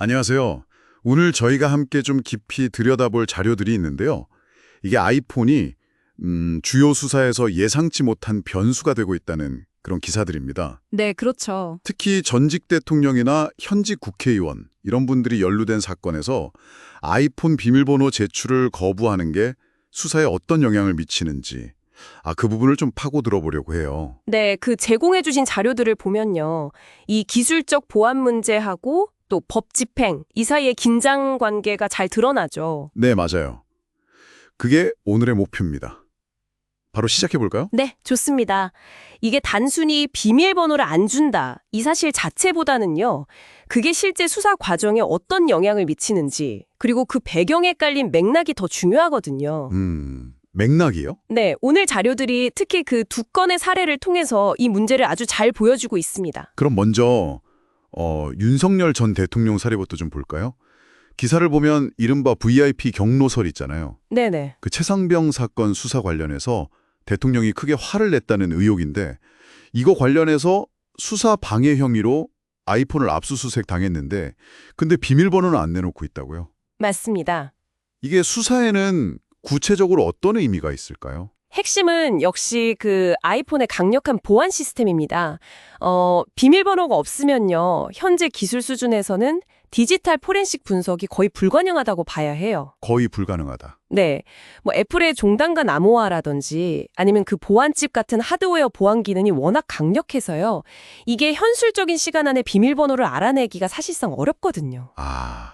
안녕하세요. 오늘 저희가 함께 좀 깊이 들여다볼 자료들이 있는데요. 이게 아이폰이 음, 주요 수사에서 예상치 못한 변수가 되고 있다는 그런 기사들입니다. 네, 그렇죠. 특히 전직 대통령이나 현직 국회의원 이런 분들이 연루된 사건에서 아이폰 비밀번호 제출을 거부하는 게 수사에 어떤 영향을 미치는지 아, 그 부분을 좀 파고 들어보려고 해요. 네, 그 제공해 주신 자료들을 보면요. 이 기술적 보안 문제하고 또 법 집행, 이 사이의 긴장 관계가 잘 드러나죠. 네, 맞아요. 그게 오늘의 목표입니다. 바로 시작해 볼까요? 네, 좋습니다. 이게 단순히 비밀번호를 안 준다, 이 사실 자체보다는요. 그게 실제 수사 과정에 어떤 영향을 미치는지, 그리고 그 배경에 깔린 맥락이 더 중요하거든요. 음, 맥락이요? 네, 오늘 자료들이 특히 그 두 건의 사례를 통해서 이 문제를 아주 잘 보여주고 있습니다. 그럼 먼저 어, 윤석열 전 대통령 사례부터 좀 볼까요? 기사를 보면 이른바 VIP 경로설 있잖아요. 네네. 그 최상병 사건 수사 관련해서 대통령이 크게 화를 냈다는 의혹인데 이거 관련해서 수사 방해 혐의로 아이폰을 압수수색 당했는데 근데 비밀번호는 안 내놓고 있다고요? 맞습니다. 이게 수사에는 구체적으로 어떤 의미가 있을까요? 핵심은 역시 그 아이폰의 강력한 보안 시스템입니다. 어, 비밀번호가 없으면요. 현재 기술 수준에서는 디지털 포렌식 분석이 거의 불가능하다고 봐야 해요. 거의 불가능하다. 네. 뭐 애플의 종단과 암호화라든지 아니면 그 보안칩 같은 하드웨어 보안 기능이 워낙 강력해서요. 이게 현실적인 시간 안에 비밀번호를 알아내기가 사실상 어렵거든요. 아,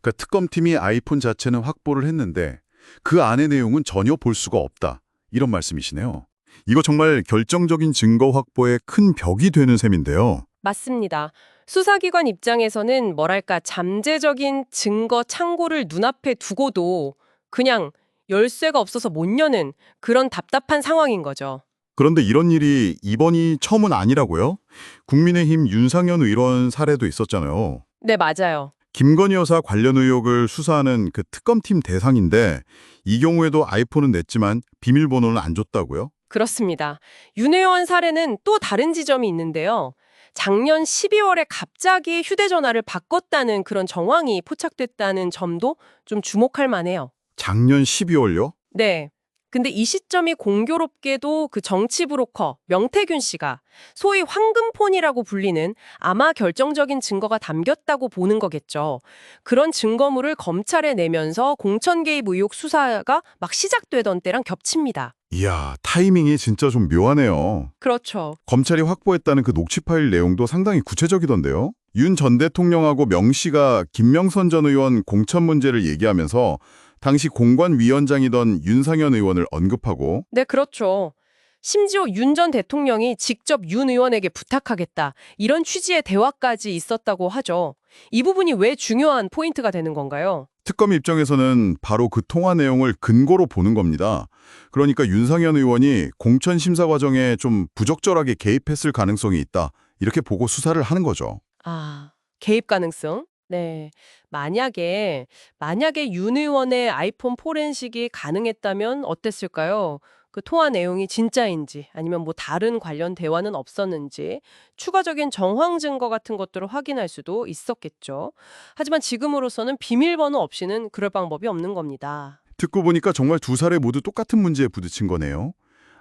그러니까 특검팀이 아이폰 자체는 확보를 했는데 그 안의 내용은 전혀 볼 수가 없다. 이런 말씀이시네요. 이거 정말 결정적인 증거 확보에 큰 벽이 되는 셈인데요. 맞습니다. 수사기관 입장에서는 뭐랄까 잠재적인 증거 창고를 눈앞에 두고도 그냥 열쇠가 없어서 못 여는 그런 답답한 상황인 거죠. 그런데 이런 일이 이번이 처음은 아니라고요? 국민의힘 윤상현 의원 사례도 있었잖아요. 네, 맞아요. 김건희 여사 관련 의혹을 수사하는 그 특검팀 대상인데 이 경우에도 아이폰은 냈지만 비밀번호는 안 줬다고요? 그렇습니다. 윤 의원 사례는 또 다른 지점이 있는데요. 작년 12월에 갑자기 휴대전화를 바꿨다는 그런 정황이 포착됐다는 점도 좀 주목할 만해요. 작년 12월요? 네. 근데 이 시점이 공교롭게도 그 정치 브로커 명태균 씨가 소위 황금폰이라고 불리는 아마 결정적인 증거가 담겼다고 보는 거겠죠. 그런 증거물을 검찰에 내면서 공천 개입 의혹 수사가 막 시작되던 때랑 겹칩니다. 이야, 타이밍이 진짜 좀 묘하네요. 그렇죠. 검찰이 확보했다는 그 녹취 파일 내용도 상당히 구체적이던데요. 윤 전 대통령하고 명 씨가 김명선 전 의원 공천 문제를 얘기하면서 당시 공관위원장이던 윤상현 의원을 언급하고 네, 그렇죠. 심지어 윤 전 대통령이 직접 윤 의원에게 부탁하겠다. 이런 취지의 대화까지 있었다고 하죠. 이 부분이 왜 중요한 포인트가 되는 건가요? 특검 입장에서는 바로 그 통화 내용을 근거로 보는 겁니다. 그러니까 윤상현 의원이 공천 심사 과정에 좀 부적절하게 개입했을 가능성이 있다. 이렇게 보고 수사를 하는 거죠. 아, 개입 가능성? 네. 만약에, 만약에 윤 의원의 아이폰 포렌식이 가능했다면 어땠을까요? 그 통화 내용이 진짜인지 아니면 뭐 다른 관련 대화는 없었는지 추가적인 정황 증거 같은 것들을 확인할 수도 있었겠죠. 하지만 지금으로서는 비밀번호 없이는 그럴 방법이 없는 겁니다. 듣고 보니까 정말 두 사례 모두 똑같은 문제에 부딪힌 거네요.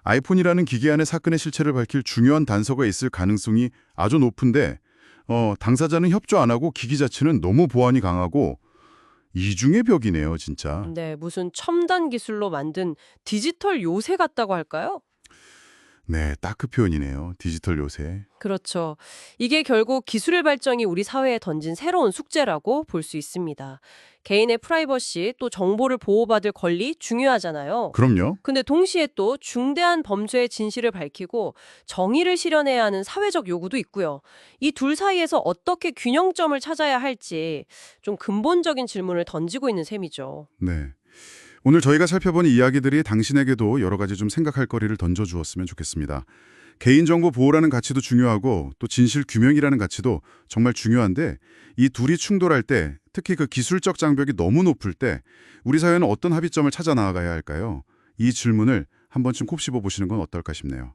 아이폰이라는 기기 안에 사건의 실체를 밝힐 중요한 단서가 있을 가능성이 아주 높은데 어, 당사자는 협조 안 하고 기기 자체는 너무 보안이 강하고 이중의 벽이네요, 진짜. 네, 무슨 첨단 기술로 만든 디지털 요새 같다고 할까요? 네, 딱 그 표현이네요. 디지털 요새. 그렇죠. 이게 결국 기술의 발전이 우리 사회에 던진 새로운 숙제라고 볼 수 있습니다. 개인의 프라이버시 또 정보를 보호받을 권리 중요하잖아요. 그럼요. 근데 동시에 또 중대한 범죄의 진실을 밝히고 정의를 실현해야 하는 사회적 요구도 있고요. 이 둘 사이에서 어떻게 균형점을 찾아야 할지 좀 근본적인 질문을 던지고 있는 셈이죠. 네. 오늘 저희가 살펴본 이야기들이 당신에게도 여러 가지 좀 생각할 거리를 던져주었으면 좋겠습니다. 개인정보 보호라는 가치도 중요하고 또 진실 규명이라는 가치도 정말 중요한데 이 둘이 충돌할 때 특히 그 기술적 장벽이 너무 높을 때 우리 사회는 어떤 합의점을 찾아 나아가야 할까요? 이 질문을 한 번쯤 콕 씹어 보시는 건 어떨까 싶네요.